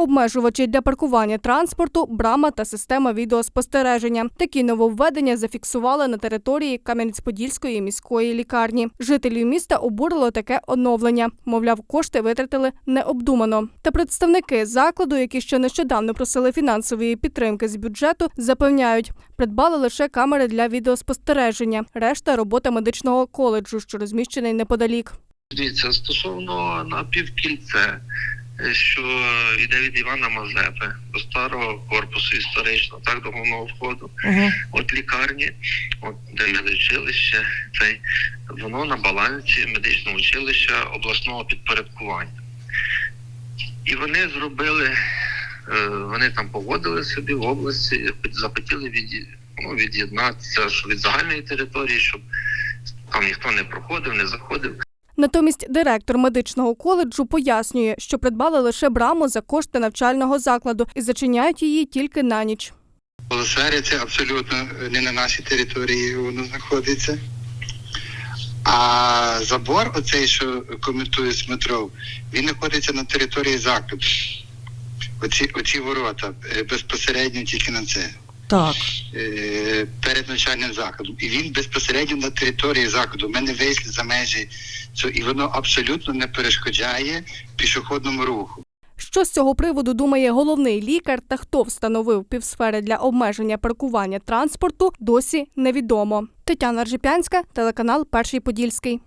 обмежувачі для паркування транспорту, брама та система відеоспостереження. Такі нововведення зафіксували на території Кам'янець-Подільської міської лікарні. Жителів міста обурило таке оновлення. Мовляв, кошти витратили необдумано. Та представники закладу, які ще нещодавно просили фінансової підтримки з бюджету, запевняють, придбали лише камери для відеоспостереження. Решта робота медичного коледжу, що розміщений неподалік. Дивіться, стосовно напівкільце, що йде від Івана Мазепи до старого корпусу історичного, так до головного входу. От лікарні, от де медучилище, цей воно на балансі медичного училища обласного підпорядкування. І вони зробили, е, вони там погодили собі в області, захотіли від, ну, від'єднатися що від загальної території, щоб там ніхто не проходив, не заходив. Натомість директор медичного коледжу пояснює, що придбали лише браму за кошти навчального закладу і зачиняють її тільки на ніч. Полосфері це абсолютно не на нашій території воно знаходиться. А забор, оцей, що коментує Смотров, він знаходиться на території закладу. Оці, оці ворота е, безпосередньо тільки на це. Так. е, Перед навчальним закладом. І він безпосередньо на території закладу. Ми не вийшли за межі цього, і воно абсолютно не перешкоджає пішохідному руху. Що з цього приводу думає головний лікар та хто встановив півсфери для обмеження паркування транспорту, досі невідомо. Тетяна Ржепянська, телеканал Перший Подільський.